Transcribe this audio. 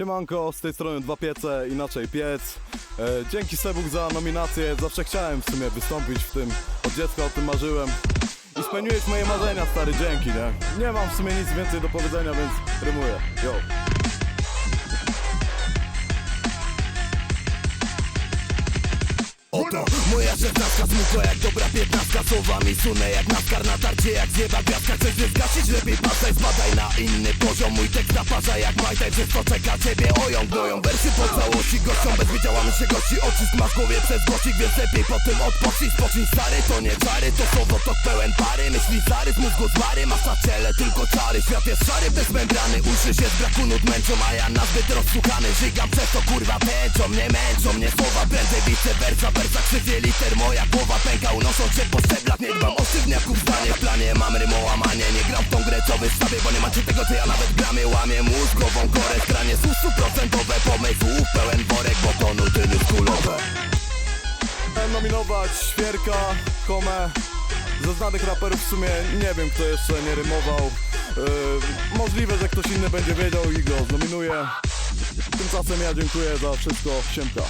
Siemanko, z tej strony Dwa Piece, inaczej Piec. E, dzięki Sebuk za nominację, zawsze chciałem w sumie wystąpić w tym, od dziecka o tym marzyłem. I spełniłeś moje marzenia, stary, dzięki, nie? Nie mam w sumie nic więcej do powiedzenia, więc rymuję. Yo. Oto moja szesnastka smutno jak dobra piętnastka. Słowami sunę jak naskar na tarcie jak zjeba gwiazdka. Chcesz mnie zgasić? Lepiej patrzaj, zbadaj na inny poziom. Mój tekst naparza jak majtaj, przez to czeka ciebie oją. Gnoją wersy po całości gością. Bez wydziałamy się gości, oczysk masz głowie przez głosik Więc lepiej po tym odpocznij, spocznij stary To nie czary, to słowo to pełen pary. Myśli zary, z mózgu zwary Masz na ciele tylko czary. Świat jest szary, bez membrany Uszy się z braku nut męczą A ja nazbyt rozsłuchany. Żygam przez to kurwa tęczą Mnie męczą, mnie słowa Prędzej vice versa, versa krzywie liter Moja głowa pęka, unosząc się po szczeblach Nie dbam o sztywniaków zdanie W planie mam rymołamanie Nie gram w tą grę co wystawię Bo nie macie tego co ja nawet bramie Łamię mózgową korę Zgranie słów stuprocentowe Pomysłów pełen worek Bo to nuty Chciałem nominować Świerka, Komę. Ze znanych raperów w sumie nie wiem, kto jeszcze nie rymował. E, możliwe, że ktoś inny będzie wiedział i go znominuje. Tymczasem ja dziękuję za wszystko. Siemka.